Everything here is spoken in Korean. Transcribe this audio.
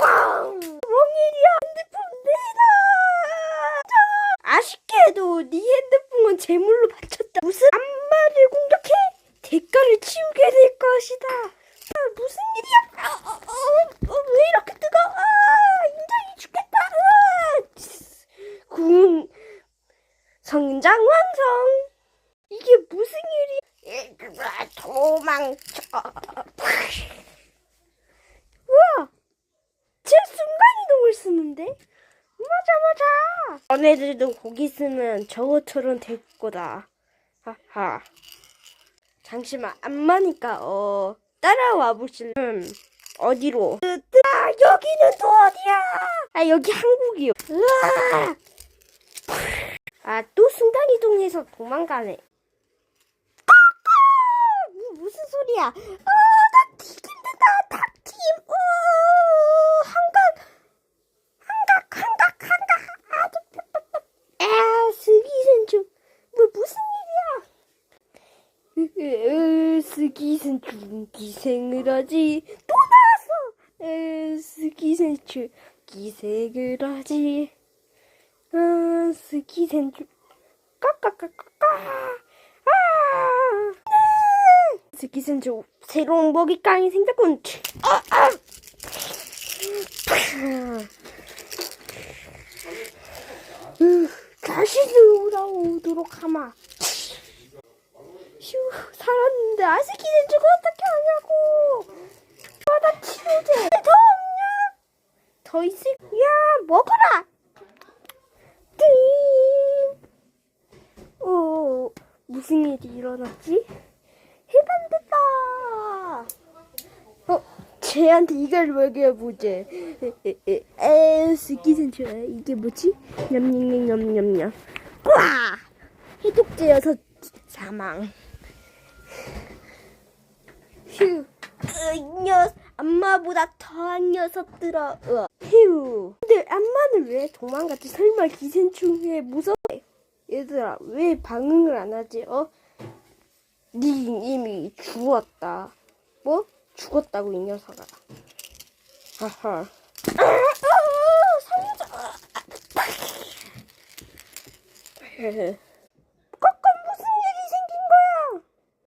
멍일이야? 핸드폰 내놔! 아쉽게도 네 핸드폰은 제물로 바쳤다. 무슨 악마를 공격해? 대가를 치우게 될 것이다. 아, 무슨 일이야? 아, 어, 어, 어, 왜 이렇게 뜨거? 아 인장이 죽겠다. 아, 군 성장 완성 이게 무슨 일이? 도망쳐. 우와 제 순간이동을 쓰는데? 맞아 맞아. 너네들도 거기 있으면 저것처럼 될 거다. 하하. 잠시만 안 마니까 어 따라와 보실래? 음, 어디로? 아 여기는 또 어디야? 아 여기 한국이요. 으아! 아또 순간 이동해서 도망가네. 꺼꺼 뭐, 무슨 소리야? 어나 튀긴다 닭팀 어 한각 한각 한각 한각 아주 아 스기센충 뭐 무슨 일이야? 으, 스기센충 기생을 하지. 또 나왔어. 으, 스기센충 기생을 하지. 아 까까까까까 아 네. 스 기센충 새로운 먹잇감이 생겼군 아, 아. 으, 다시 돌아오도록 하마. 휴, 살았는데 아스키는 저거 어떻게 하냐고. 아, 나 치료제 더 없냐? 더 있을, 야, 먹어라. 띵. 어, 무슨 일이 일어났지? 해방됐다. 어, 쟤한테 이걸 먹여보자. 에, 스키센츄 이게 뭐지? 냠냠냠냠냠냠. 와! 해독제여서 사망. 휴, 으, 녀 엄마보다 더한 녀석들아. 으아. 휴. 근데 엄마는 왜 도망갔지? 설마 기생충에 무서워? 얘들아, 왜 반응을 안 하지? 어? 네 이미 죽었다. 뭐? 죽었다고 이 녀석아. 하하. 아, 아, 살려줘. 아, 아.